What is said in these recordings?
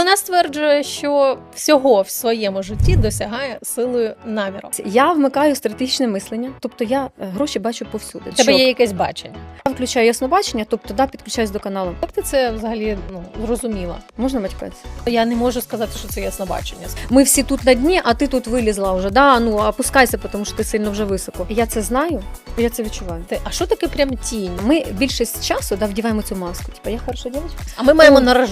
Вона стверджує, що всього в своєму житті досягає силою наміру. Я вмикаю стратегічне мислення, тобто я е, гроші бачу повсюди. Тебе Що? є якесь бачення. Включаю яснобачення, тобто да, підключаюсь до каналу. Як ти це взагалі ну, зрозуміла? Можна матькатися? Я не можу сказати, що це яснобачення. Ми всі тут на дні, а ти тут вилізла вже. Да? Ну опускайся, тому що ти сильно вже високо. Я це знаю, я це відчуваю. Ти, а що таке прям тінь? Ми більшість часу да, вдіваємо цю маску. Типа я хороша дівчинка. А ми маємо Ну. на.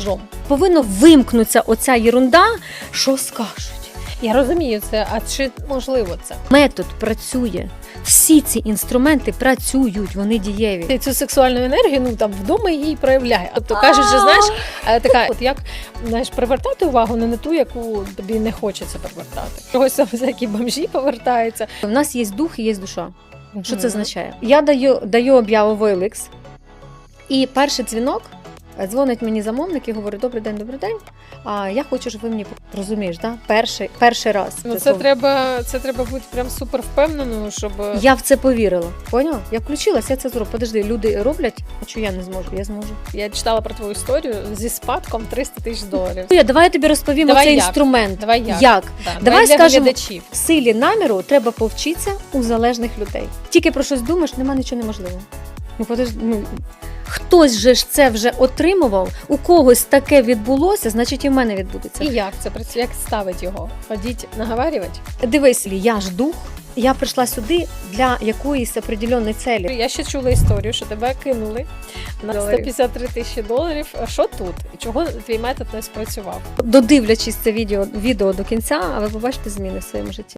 Повинно вимкнутися оця єрунда, що скажуть. Я розумію це, а чи можливо це? Метод працює. Всі ці інструменти працюють, вони дієві. Ти цю сексуальну енергію ну там вдома її проявляє. Тобто кажуть, що знаєш, е, така от як знаєш, привертати увагу не на ту, яку тобі не хочеться привертати. Чогось там всякі бомжі повертаються. У нас є дух і є душа. Що це означає? Я даю, даю об'яву в OLX, і перший дзвінок дзвонить мені замовник і говорить: Добрий день, добрий день. А я хочу, щоб ви мені розумієш, да? перший, перший раз. Ну Це це треба, це треба бути прям супер впевненою, щоб Я в це повірила. Поняла? Я включилась, я це зроблю. Подожди, люди роблять, а що я не зможу? Я зможу. я читала про твою історію зі спадком 300 тисяч доларів. Я, давай я тобі розповім цей як? інструмент. Давай як? Як? Да, Давай для скажемо- глядачів. В силі наміру треба повчитися у залежних людей. Тільки про щось думаєш, нема нічого неможливого. Ну, подожди, ну, хтось же ж це вже отримував, у когось таке відбулося, значить і в мене відбудеться. І як це працює? Як ставить його? Ходіть наговарювати? Дивись, я ж дух. Я прийшла сюди для якоїсь определеної цілі. Я ще чула історію, що тебе кинули на Доларів. 153 тисячі доларів. Що тут? І чого твій метод не спрацював? Додивлячись це відео, відео до кінця, а ви побачите зміни в своєму житті.